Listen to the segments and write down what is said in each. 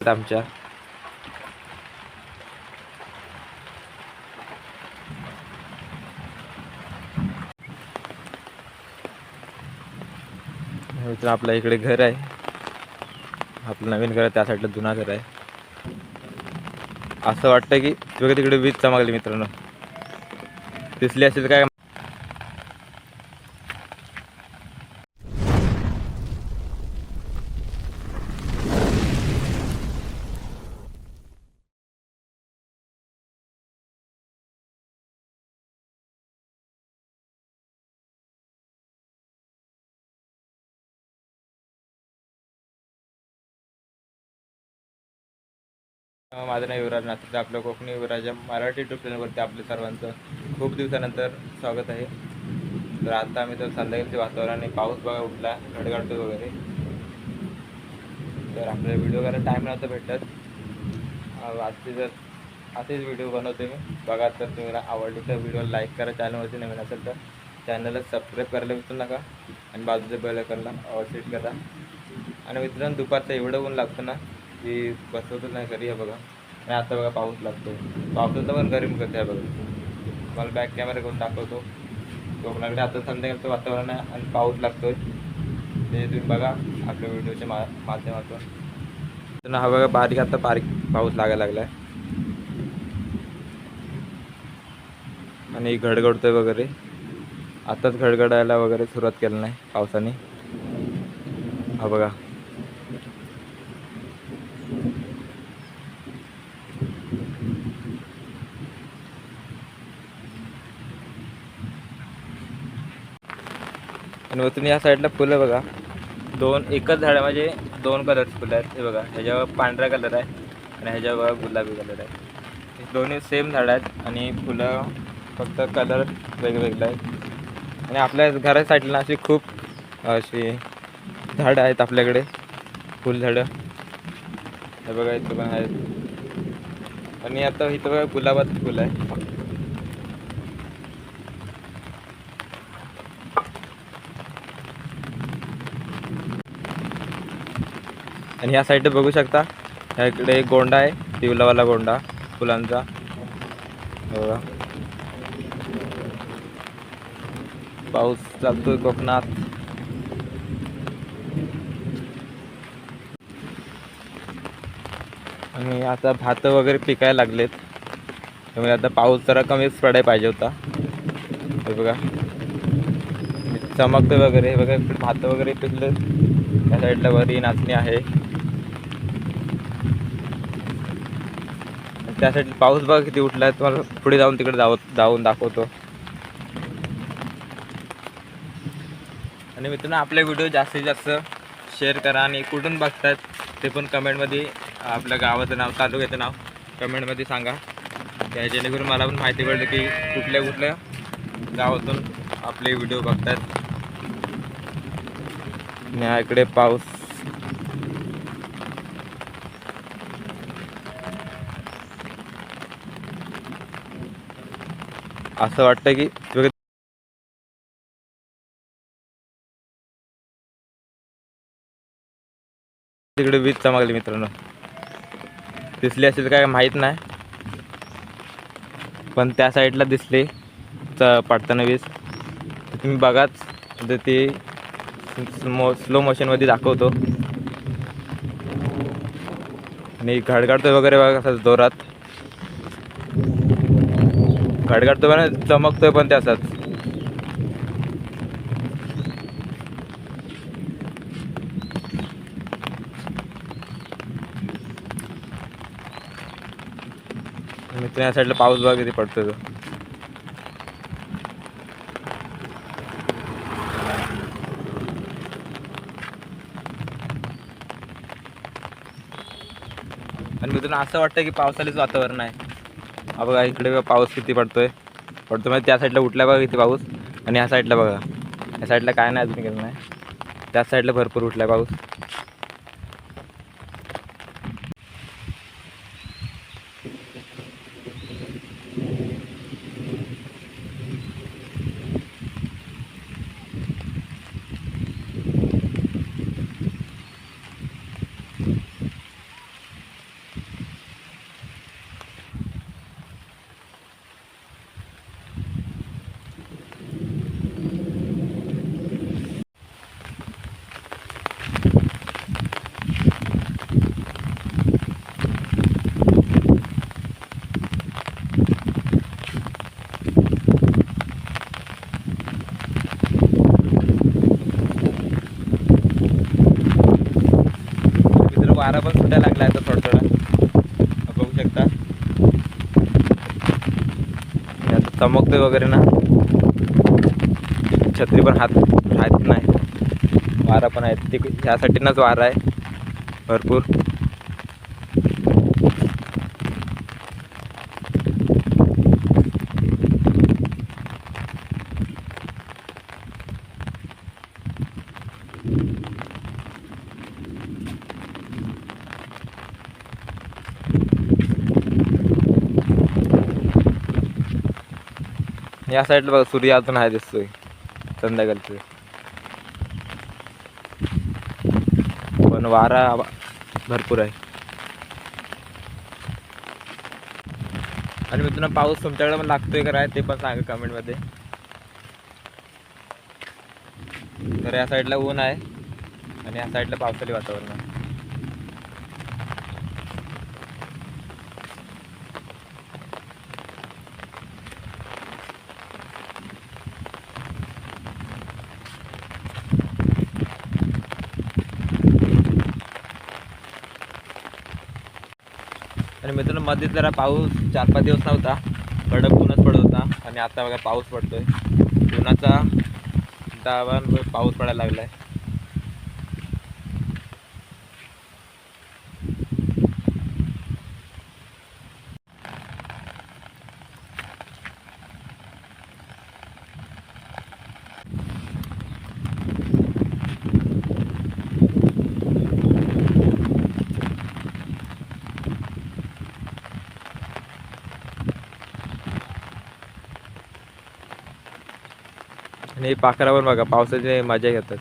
आमच्या. मित्र आपल्या इकडे घर आहे. आपलं नवीन घर आहे त्या साईडला जुना घर आहे. असं वाटतं की बघा तिकडे वीज चमकली मित्रांनो. दिसली असेल काय माझं नाव युवराज नाथ आपलं कोकणी युवराज मराठी युट्यूब चॅनलवरती आपल्या सर्वांचं खूप दिवसानंतर स्वागत आहे. तर आता आम्ही तर संध्याकाळचे वातावरण आणि पाऊस बघा उठला गडगडतो वगैरे. तर आपल्याला व्हिडिओ करायला टाईम नव्हता भेटत. आजचे जर असेच व्हिडिओ बनवते मी. बघा तर तुम्हाला आवडली तर व्हिडिओ लाईक करा चॅनलवरती नवीन असेल तर चॅनलला सबस्क्राईब करायला विसरू नका. आणि बाजूच्या बेल आयकॉनला सेट करा. आणि मित्रांनो दुपारचं एवढं ऊन लागतं ना की बसवतच नाही घरी आहे बघा. आणि आता बघा पाऊस लागतो पावसाचं पण गरम करते आहे बघा. मला बॅक कॅमेरा करून दाखवतो. कोकणाकडे आता संध्याकाळचं वातावरण आहे आणि पाऊस लागतोय. ते तुम्ही बघा आपल्या व्हिडिओच्या मा माध्यमातून. तर हा बघा बारीक आता बारीक पाऊस लागायला लागला आहे आणि घडघडतोय वगैरे. आताच घडघडायला वगैरे सुरुवात केलं नाही पावसाने. हा बघा. आणि वरतून या साईडला फुलं बघा. दोन एकच झाडामध्ये म्हणजे दोन कलरची फुलं आहेत. हे बघा ह्याच्यावर पांढरा कलर आहे आणि ह्याच्यावर बघा गुलाबी कलर आहे. दोन्ही सेम झाडं आहेत आणि फुलं फक्त कलर वेगवेगळे आहेत. आणि आपल्या घरा साईडला अशी खूप अशी झाडं आहेत आपल्याकडे. फुलझाडं हे बघा इथं पण आहेत. आणि आता इथं बघा गुलाबाचं फुलं आहे आणि ह्या साईडला बघू शकता ह्या इकडे एक गोंडा आहे तिवलावाला गोंडा फुलांचा. बघा. पाऊस चालतोय कोकणात. आणि आता भात वगैरे पिकायला लागलेत. त्यामुळे आता पाऊस जरा कमीच पडायला पाहिजे होता. हे बघा. चमकतं वगैरे. हे बघा इकडे भात वगैरे पिकले त्या साईडला वरी नाचणी आहे. त्यासाठी पाऊस बघा किती उठलाय तुम्हाला पुढे जाऊन तिकडे जाव जाऊन दाखवतो. आणि मित्रांनो आपले व्हिडिओ जास्तीत जास्त शेअर करा आणि कुठून बघतात ते पण कमेंटमध्ये आपल्या गावाचं नाव तालुक्याचं नाव कमेंटमध्ये सांगा. त्या जेणेकरून मला पण माहिती पडलं की कुठल्या कुठल्या गावातून आपले व्हिडिओ बघतात आणि इकडे पाऊस असं वाटतं की तिकडे वीज चमकली मित्रांनो. दिसली असेल काय माहीत नाही. पण त्या साईडला दिसली च पाडताना वीज. तुम्ही बघाच तर ती स्लो स्लो मोशनमध्ये दाखवतो. आणि घडघडतो वगैरे बघा कसं जोरात. घडघडतोय पण चमकतोय पण त्याचाच. मित्र या साईडला पाऊस बघा किती पडतोय तो. आणि मित्रांनो असं वाटतं की पावसाळीच वातावरण आहे. हा बघा इकडे पाऊस किती पडतोय. पडतो म्हणजे त्या साईडला उठला बघा किती पाऊस. आणि ह्या साईडला बघा. ह्या साईडला काय नाही अजून केलं नाही. त्या साईडला भरपूर उठला पाऊस. वारा पण सुटायला लागला आता थोडा थोडा. बघू शकता. आता चमकतोय वगैरे ना. छत्री पण हात हात नाही. वारा पण आहेत ते ह्यासाठीनाच वारा आहे. भरपूर. या साईडला बघा सूर्य अजून आहे दिसतोय. संध्याकाळचं. पण वारा भरपूर आहे. आणि मित्रांनो पाऊस तुमच्याकडे पण लागतोय का ते पण सांगा कमेंटमध्ये तर या साईडला ऊन आहे आणि या साईडला पावसाळी वातावरण आहे आणि मित्रांनो मध्ये जरा पाऊस चार पाच दिवस नव्हता कडक ऊनच पडत होता आणि आता बघा पाऊस पडतोय. उन्हाचा दावा पाऊस पडायला लागलाय. आणि पाखरावर बघा पावसाची मजा घेतात.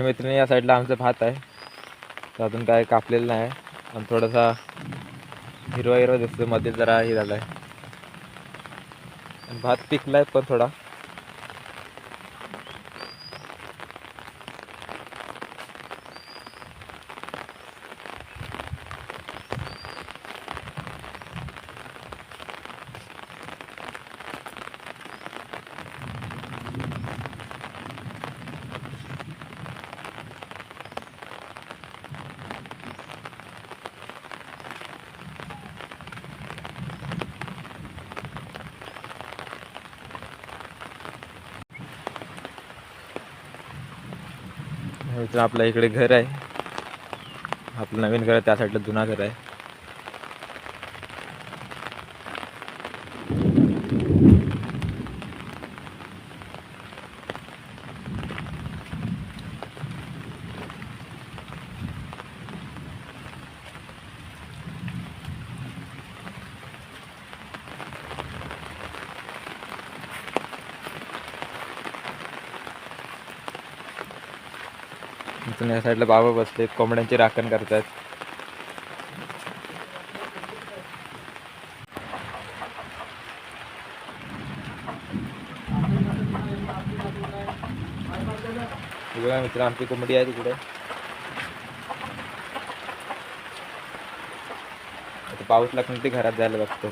आणि मित्रांनो या साईडला आमचं भात आहे. तर अजून काय कापलेलं नाही. आणि थोडासा हिरवा हिरवा दिसतो मध्ये जरा हे झाला आहे भात पिकला आहे पण थोडा. मित्र आपल्या इकडे घर आहे. आपलं नवीन घर आहे त्या साईडला जुना घर आहे. या साईडला बाबा बसले कोंबड्यांची राखण करतात बघा मित्र आमची कोंबडी आहे तिकडे. आता पाऊस लागून ते घरात जायला बघतो.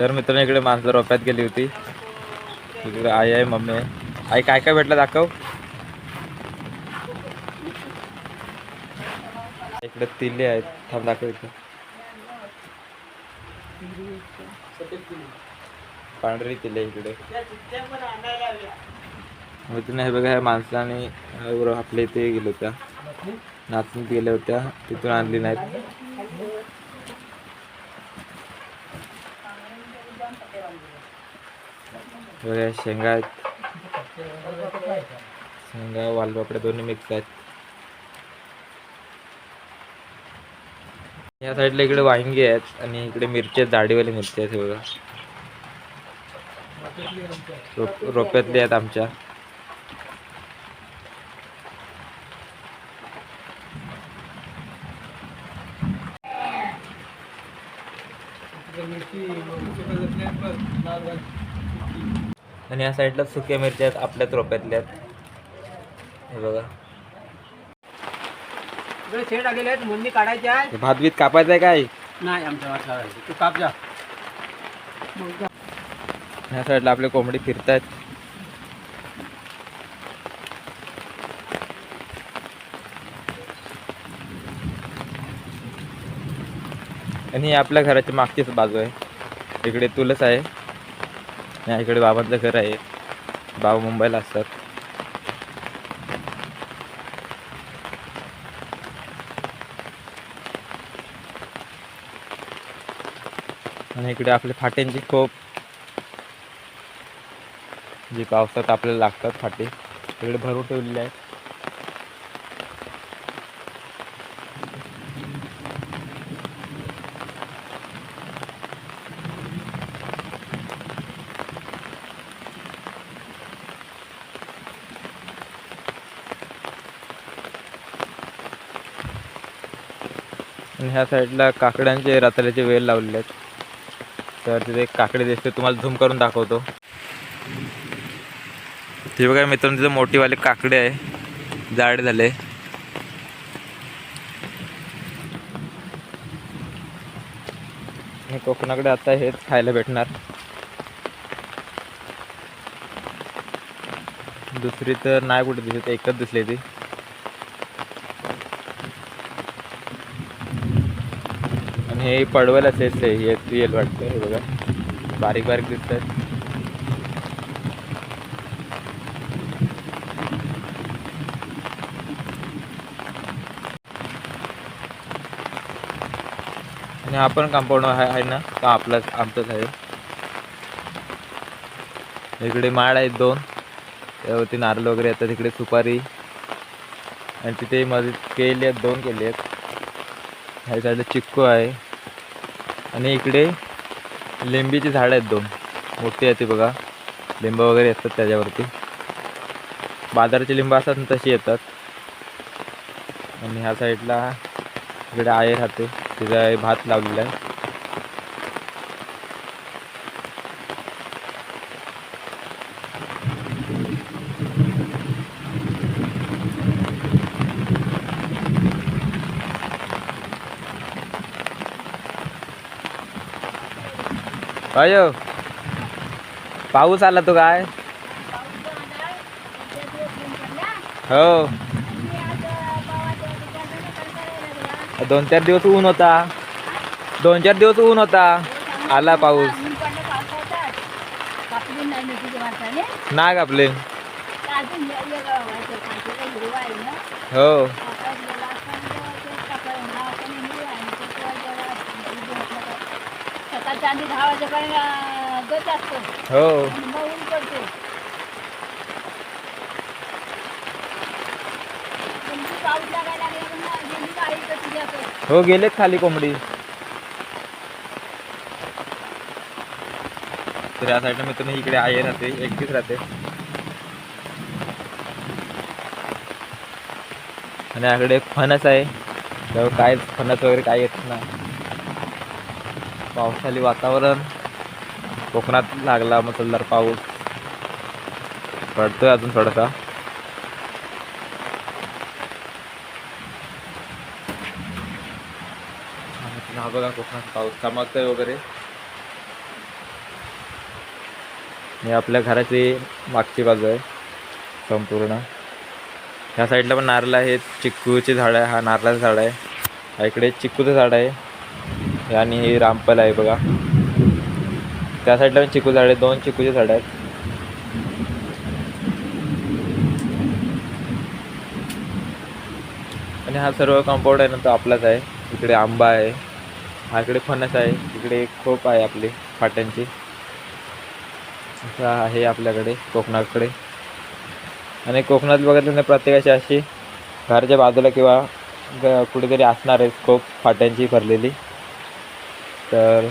तर मित्रांनो इकडे माणसं रोप्यात गेली होती. इकडे आई आहे मम्मी आहे. आई काय काय भेटलं दाखव. इकडे तिल्ले आहेत. थांब दाखव इथे. पांढरी तिले इकडे. मित्रांनो हे बघा ह्या माणसाने आपल्या इथे गेल्या होत्या. नाचून गेल्या होत्या. तिथून आणली नाहीत. बघा शेंगा आहेत. शेंगा वालपापड्या दोन्ही मिक्स आहेत. या साईडला इकडे वांगी आहेत आणि इकडे मिरची आहेत जाडीवाली मिरची आहेत बघा. रोप रोप्यातली आहेत आमच्या. आणि या साईडला सुक्या मिरच्या आहेत आपल्याच रोप्यातल्या आहेत. हे बघा. शेड आलेले आहेत मुंडी काढायची आहे. कापायचं आहे काय? नाही आमच्या वाटला तू काप जा. ह्या साईडला आपले कोंबडी फिरतायत. आणि ही आपल्या घराची मागचीच बाजू आहे. इकडे तुलस आहे. आणि इकडे बाबांचं घर आहे. बाबा मुंबईला असतात. आणि इकडे आपले फाट्यांची खोप. जे पावसात आपल्याला लागतात फाटे. तिकडे भरून ठेवलेले आहेत. आणि ह्या साईडला काकड्यांचे रातल्याचे वेल लावलेले आहेत. तर तिथे एक काकडे दिसते तुम्हाला झूम करून दाखवतो. ते बघा मित्रांनो तिथे मोठीवाले काकडे आहे. जाड झाले. आणि कोकणाकडे आता हेच खायला भेटणार. दुसरी तर नाही कुठे दिसत एकच दिसली ती. आणि हे पडवल असेल ते येत येईल वाटतं हे बघा. बारीक बारीक दिसत आहेत आणि आपण कंपाऊंड आहे आहे ना? का आपलाच आमचंच आहे? इकडे माड आहेत दोन. त्यावरती नारळ वगैरे येतात तिकडे सुपारी. आणि तिथे मध्ये केली आहेत दोन केली आहेत. ह्या साईडला चिक्कू आहे. आणि इकडे लिंबीची झाडं आहेत दोन. मोठी आहे ती बघा. लिंब वगैरे येतात त्याच्यावरती. बाजाराची लिंब असतात ना तशी येतात. आणि ह्या साईडला इकडे आहे राहते. तिचा भात लावलेला आहे. अयो. पाऊस आला तो काय? हो. दोन चार दिवस ऊन होता. दोन चार दिवस ऊन होता. आला पाऊस. नाग आपले. हो दहा वाजेपर्यंत गच असतो. हो. मग ऊन पडते. तुमची पाऊस लागायला लागला ना गेली का आई तर तुझ्याकडे हो गेलेत खाली कोंबडी. तर या साईडला मित्रांनो इकडे आहे राहते एकटीच राहते. आणि याकडे एक फणस आहे. काय फणस वगैरे काय येत नाही. पावसाळी वातावरण. कोकणात लागला मुसळधार पाऊस. पडतोय अजून थोडासा. बघा कोकणात पाऊस चमकतोय वगैरे. हे आपल्या घराची मागची बाजू आहे संपूर्ण. ह्या साईडला पण नारळ आहे चिक्कूचे झाड आहे हा नारळाचं झाड आहे. इकडे चिक्कूचं झाड आहे. आणि हे रामफल आहे बघा. त्या साईडला पण चिकू झाड आहे दोन चिकूचे झाड आहेत. आणि हा सर्व कंपाऊंड आहे ना तो आपलाच आहे. इकडे आंबा आहे. हा इकडे फणस आहे. इकडे खोप आहे आपली फाट्यांची. असं आहे आपल्याकडे कोकणाकडे. आणि कोकणात बघितलं ना प्रत्येकाची अशी घरच्या बाजूला किंवा कुठेतरी असणार आहे खोप फाट्यांची भरलेली. तर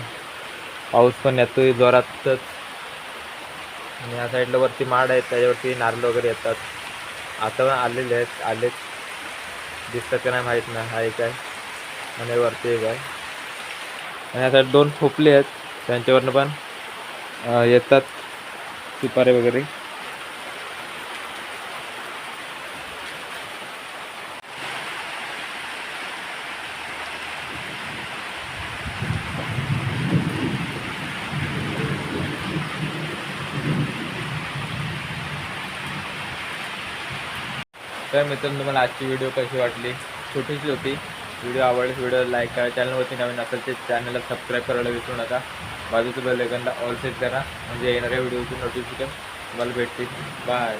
पाऊस पण येतोय जोरातच. आणि या साईडला वरती माड आहेत त्याच्यावरती नारळ वगैरे येतात. आता पण आलेले आहेत आलेत. दिसतात का नाही माहीत नाही आहे काय? आहे आणि वरती काय आणि या साईड दोन खोपले आहेत त्यांच्यावरनं पण येतात सुपारे वगैरे. तर मित्रांनो तुम्हाला आजची व्हिडिओ कशी वाटली? छोटीशी होती. व्हिडिओ आवडली व्हिडिओ लाईक करा. चॅनलवरती नवीन असेल ते चॅनलला सबस्क्राईब करायला विसरू नका. बाजूचं बेल आयकॉनला ऑल सेट करा. म्हणजे येणाऱ्या व्हिडिओची नोटिफिकेशन तुम्हाला भेटतील. बाय